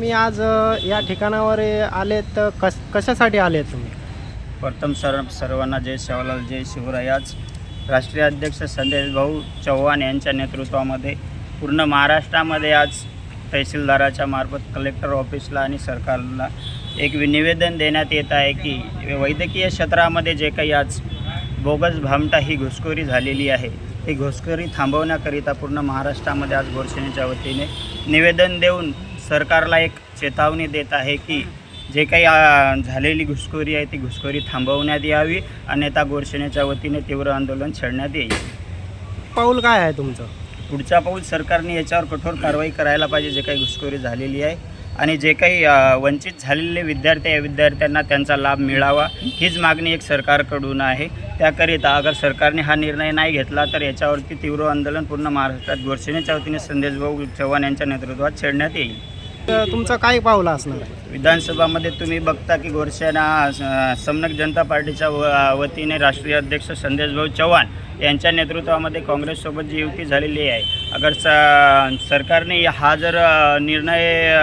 मी आज या ठिकाणावर आले तर कस कशासाठी आले तुम्ही? प्रथम सर सर्वांना जय शिवलाल जय शिवराय. आज राष्ट्रीय अध्यक्ष संदेश भाऊ चव्हाण यांच्या नेतृत्वामध्ये पूर्ण महाराष्ट्रामध्ये आज तहसीलदाराच्या मार्फत कलेक्टर ऑफिसला आणि सरकारला एक निवेदन देण्यात येत आहे की वैद्यकीय क्षेत्रामध्ये जे काही आज बोगस भामटा ही घुसखोरी झालेली आहे ही घुसखोरी थांबवण्याकरिता पूर्ण महाराष्ट्रामध्ये आज गोरसेनेच्या वतीने निवेदन देऊन सरकारला एक चेतावणी देत आहे की जे काही झालेली घुसखोरी आहे ती घुसखोरी थांबवण्यात यावी. अन्यथा गोरसेनेच्या वतीने तीव्र आंदोलन छेडण्यात येईल. पाऊल काय आहे तुमचं? पुढच्या पाऊल सरकारने याच्यावर कठोर कारवाई करायला पाहिजे जे काही घुसखोरी झालेली आहे. आणि जे काही वंचित झालेले विद्यार्थी आहे विद्यार्थ्यांना त्यांचा लाभ मिळावा हीच मागणी एक सरकारकडून आहे. त्याकरिता अगर सरकारने हा निर्णय नाही घेतला तर याच्यावरती तीव्र आंदोलन पूर्ण महाराष्ट्रात गोरसेनेच्या वतीने संदेशभाऊ चव्हाण यांच्या नेतृत्वात छेडण्यात येईल. तुमचं काय पावला असणार? विधानसभामध्ये तुम्ही बघता की गोरसेना समनक जनता पार्टीच्या व- वतीने राष्ट्रीय अध्यक्ष संदेशभाऊ चव्हाण यांच्या नेतृत्वामध्ये काँग्रेससोबत जी युती झालेली आहे. अगर स सरकारने हा जर निर्णय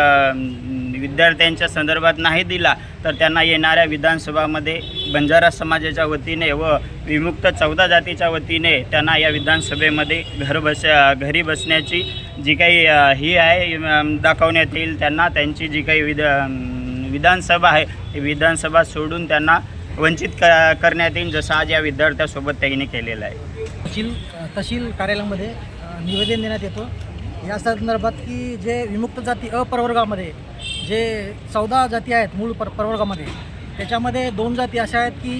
विद्यार्थ्यांच्या संदर्भात नाही दिला तर त्यांना येणाऱ्या विधानसभामध्ये बंजारा समाजाच्या वतीने व विमुक्त चौदा जातीच्या वतीने त्यांना या विधानसभेमध्ये घर बस घरी बसण्याची जी काही ही आहे दाखवण्यात येईल. त्यांना त्यांची जी काही विध विधानसभा आहे ती विधानसभा सोडून त्यांना वंचित क करण्यात येईल जसं आज या विद्यार्थ्यासोबत त्यांनी केलेलं आहे. तहसील तहसील कार्यालयामध्ये निवेदन देण्यात येतो. या संदर्भात की जे विमुक्त जाती अप्रवर्गामध्ये जे चौदा जाती आहेत मूळ पर प्रवर्गामध्ये त्याच्यामध्ये दोन जाती अशा आहेत की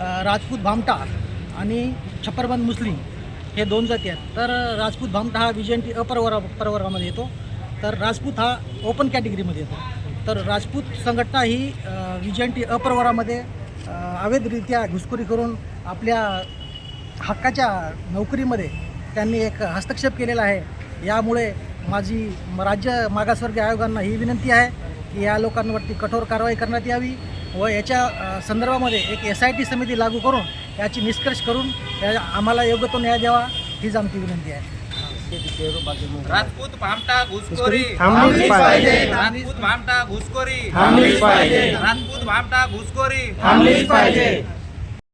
राजपूत भामटा आणि छप्परबंद मुस्लिम हे दोन जाती आहेत. तर राजपूत भामटा हा विजयंती अप्रवर्ग प्रवर्गामध्ये येतो. तर राजपूत हा ओपन कॅटेगरीमध्ये येतो. तर राजपूत संघटना ही विजयंटी विजयंती अप्रवरामध्ये अवैधरित्या घुसखोरी करून आपल्या हक्काच्या नोकरीमध्ये त्यांनी एक हस्तक्षेप केलेला आहे. यामुळे माझी म- राज्य मागासवर्गीय आयोगांना ही विनंती आहे की या लोकांवरती कठोर कारवाई करण्यात यावी. व याच्या संदर्भामध्ये एक एस आय टी समिती लागू करून याची निष्कर्ष करून या आम्हाला योग्य तो न्याय द्यावा हीच आमची विनंती आहे. राजपूत भामटा घुसखोरी. राजपूत भामटा घुसखोरी. राजपूत भामटा पाहिजे.